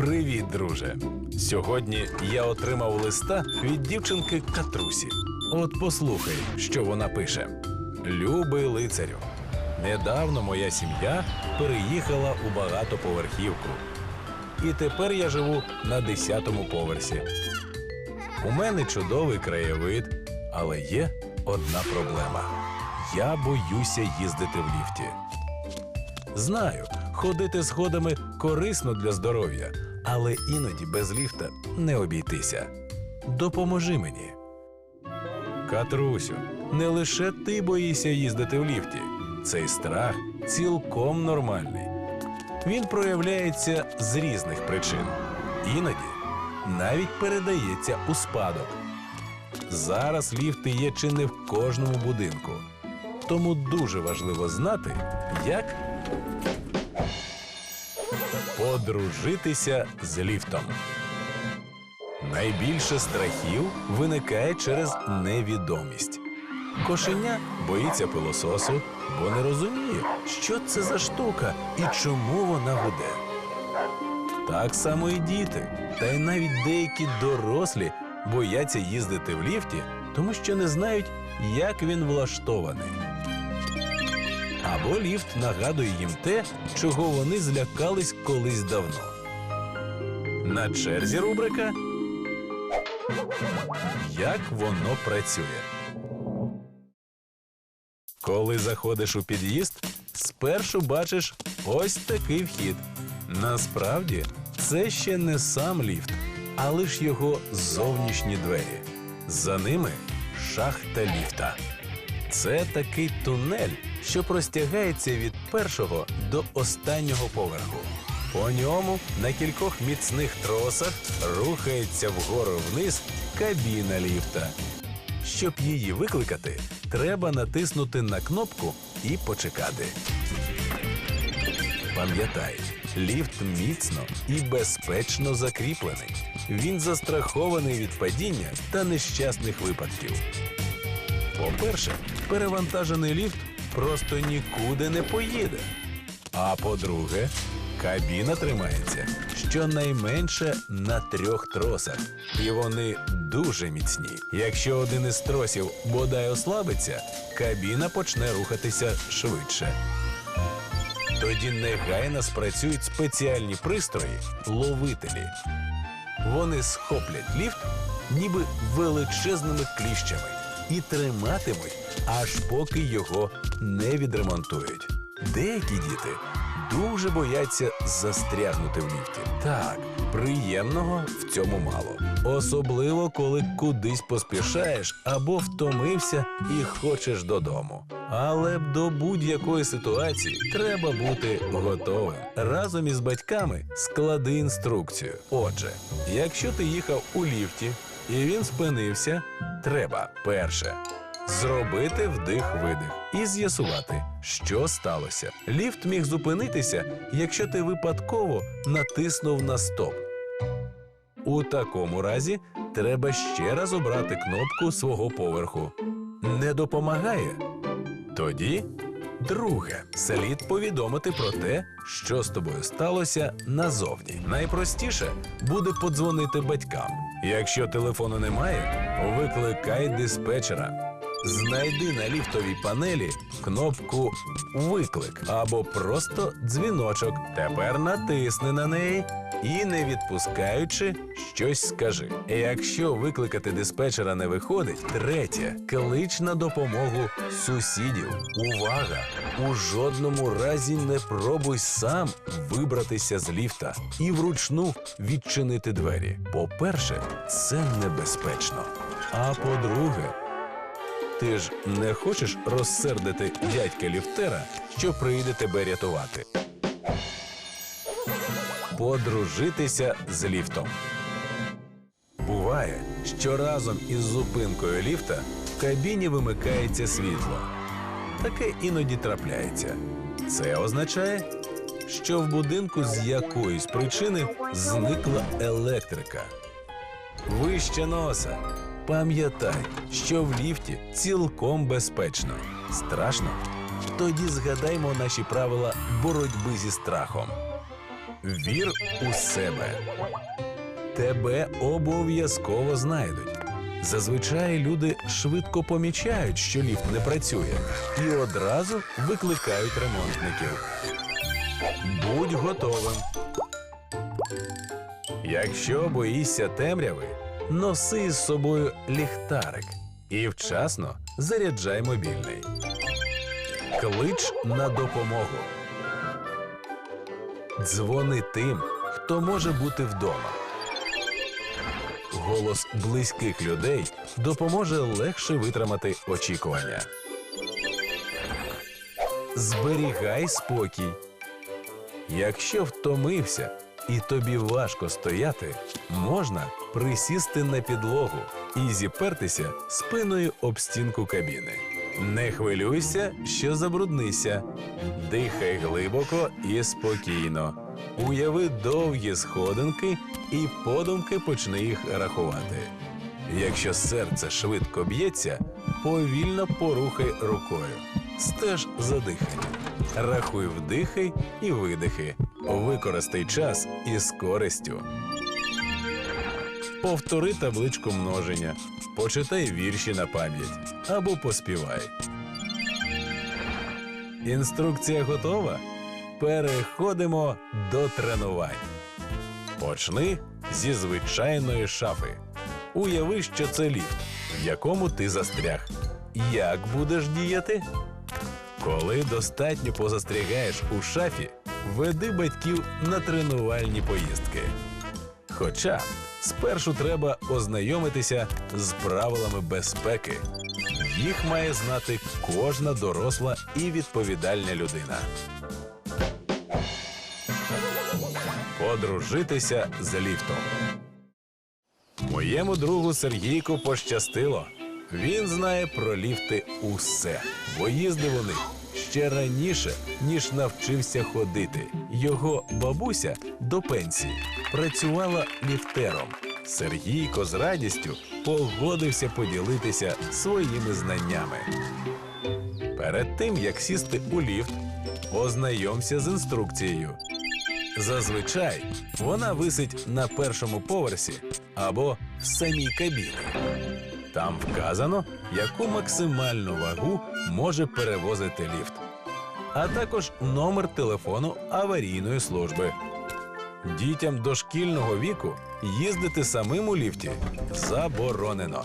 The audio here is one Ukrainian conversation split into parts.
Привіт, друже. Сьогодні я отримав листа від дівчинки Катрусі. От послухай, що вона пише: Любий лицарю, недавно моя сім'я переїхала у багатоповерхівку. І тепер я живу на 10-му поверсі. У мене чудовий краєвид, але є одна проблема: я боюся їздити в ліфті. Знаю, ходити сходами корисно для здоров'я, але іноді без ліфта не обійтися. Допоможи мені. Катрусю, не лише ти боїшся їздити в ліфті. Цей страх цілком нормальний. Він проявляється з різних причин. Іноді навіть передається у спадок. Зараз ліфти є чи не в кожному будинку. Тому дуже важливо знати, як подружитися з ліфтом. Найбільше страхів виникає через невідомість. Кошеня боїться пилососу, бо не розуміє, що це за штука і чому вона гуде. Так само і діти, та й навіть деякі дорослі бояться їздити в ліфті, тому що не знають, як він влаштований. Або ліфт нагадує їм те, чого вони злякались колись давно. На черзі рубрика Як воно працює. Коли заходиш у під'їзд, спершу бачиш ось такий вхід. Насправді, це ще не сам ліфт, а лиш його зовнішні двері. За ними шахта ліфта. Це такий тунель, що простягається від першого до останнього поверху. По ньому на кількох міцних тросах рухається вгору вниз кабіна ліфта. Щоб її викликати, треба натиснути на кнопку і почекати. Пам'ятай, ліфт міцно і безпечно закріплений. Він застрахований від падіння та нещасних випадків. По-перше, перевантажений ліфт просто нікуди не поїде. А по-друге, кабіна тримається щонайменше на трьох тросах, і вони дуже міцні. Якщо один із тросів бодай ослабиться, кабіна почне рухатися швидше. Тоді негайно спрацюють спеціальні пристрої ловителі. Вони схоплять ліфт, ніби величезними кліщами, і триматимуть, аж поки його не відремонтують. Деякі діти дуже бояться застрягнути в ліфті. Так, приємного в цьому мало. Особливо, коли кудись поспішаєш або втомився і хочеш додому. Але до будь-якої ситуації треба бути готовим. Разом із батьками склади інструкцію. Отже, якщо ти їхав у ліфті і він спинився, треба перше зробити вдих-видих і з'ясувати, що сталося. Ліфт міг зупинитися, якщо ти випадково натиснув на стоп. У такому разі треба ще раз обрати кнопку свого поверху. Не допомагає? Тоді друге, слід повідомити про те, що з тобою сталося назовні. Найпростіше буде подзвонити батькам. Якщо телефону немає, викликай диспетчера. Знайди на ліфтовій панелі кнопку Виклик або просто дзвіночок. Тепер натисни на неї і, не відпускаючи, щось скажи. Якщо викликати диспетчера не виходить, третє клич на допомогу сусідів. Увага! У жодному разі не пробуй сам вибратися з ліфта і вручну відчинити двері. По-перше, це небезпечно. А по-друге, ти ж не хочеш розсердити дядька ліфтера, що прийде тебе рятувати. Подружитися з ліфтом. Буває, що разом із зупинкою ліфта в кабіні вимикається світло. Таке іноді трапляється. Це означає, що в будинку з якоїсь причини зникла електрика. Вище носа. Пам'ятай, що в ліфті цілком безпечно. Страшно? Тоді згадаймо наші правила боротьби зі страхом. Вір у себе. Тебе обов'язково знайдуть. Зазвичай люди швидко помічають, що ліфт не працює, і одразу викликають ремонтників. Будь готовим. Якщо боїшся темряви, носи з собою ліхтарик і вчасно заряджай мобільний. Клич на допомогу. Дзвони тим, хто може бути вдома. Голос близьких людей допоможе легше витримати очікування. Зберігай спокій. Якщо втомився і тобі важко стояти, можна присісти на підлогу і зіпертися спиною об стінку кабіни. Не хвилюйся, що забруднися. Дихай глибоко і спокійно. Уяви довгі сходинки і подумки почни їх рахувати. Якщо серце швидко б'ється, повільно порухай рукою. Стеж за диханням. Рахуй вдихи і видихи. Використай час із користю. Повтори табличку множення, почитай вірші на пам'ять або поспівай. Інструкція готова? Переходимо до тренувань. Почни зі звичайної шафи. Уяви, що це ліфт, в якому ти застряг. Як будеш діяти? Коли достатньо позастрягаєш у шафі, веди батьків на тренувальні поїздки. Хоча спершу треба ознайомитися з правилами безпеки. Їх має знати кожна доросла і відповідальна людина. Подружитися з ліфтом. Моєму другу Сергійку пощастило. Він знає про ліфти усе, бо їздив у них ще раніше, ніж навчився ходити. Його бабуся до пенсії працювала ліфтером. Сергійко з радістю погодився поділитися своїми знаннями. Перед тим як сісти у ліфт, ознайомся з інструкцією. Зазвичай вона висить на першому поверсі або в самій кабіні. Там вказано, яку максимальну вагу може перевозити ліфт, а також номер телефону аварійної служби. Дітям дошкільного віку їздити самим у ліфті заборонено.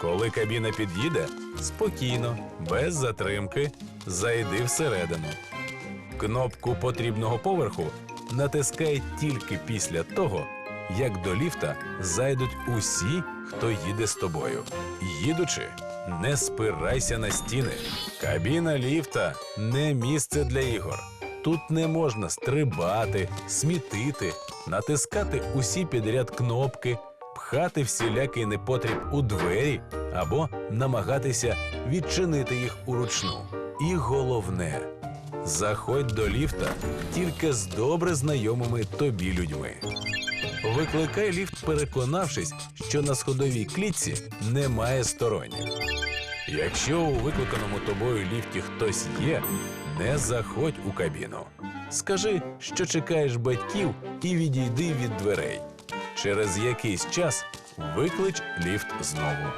Коли кабіна під'їде, спокійно, без затримки, зайди всередину. Кнопку потрібного поверху натискай тільки після того, як до ліфта зайдуть усі, хто їде з тобою. Їдучи, не спирайся на стіни. Кабіна ліфта не місце для ігор. Тут не можна стрибати, смітити, натискати усі підряд кнопки, пхати всілякий непотріб у двері або намагатися відчинити їх уручну. І головне, заходь до ліфта тільки з добре знайомими тобі людьми. Викликай ліфт, переконавшись, що на сходовій клітці немає сторонніх. Якщо у викликаному тобою ліфті хтось є, не заходь у кабіну. Скажи, що чекаєш батьків і відійди від дверей. Через якийсь час виклич ліфт знову.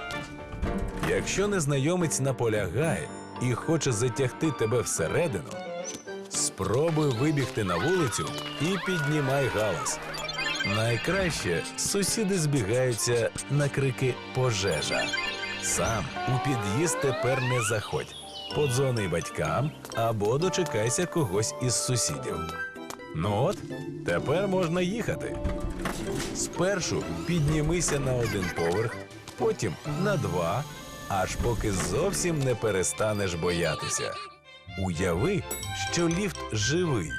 Якщо незнайомець наполягає і хоче затягти тебе всередину, спробуй вибігти на вулицю і піднімай галас. Найкраще сусіди збігаються на крики пожежа. Сам у під'їзд тепер не заходь. Подзвони батькам або дочекайся когось із сусідів. Ну от, тепер можна їхати. Спершу піднімися на один поверх, потім на два, аж поки зовсім не перестанеш боятися. Уяви, що ліфт живий.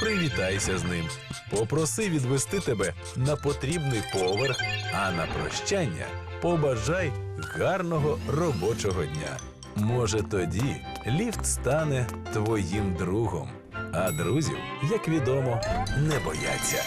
Привітайся з ним, попроси відвести тебе на потрібний поверх, а на прощання побажай гарного робочого дня. Може, тоді ліфт стане твоїм другом, а друзів, як відомо, не бояться.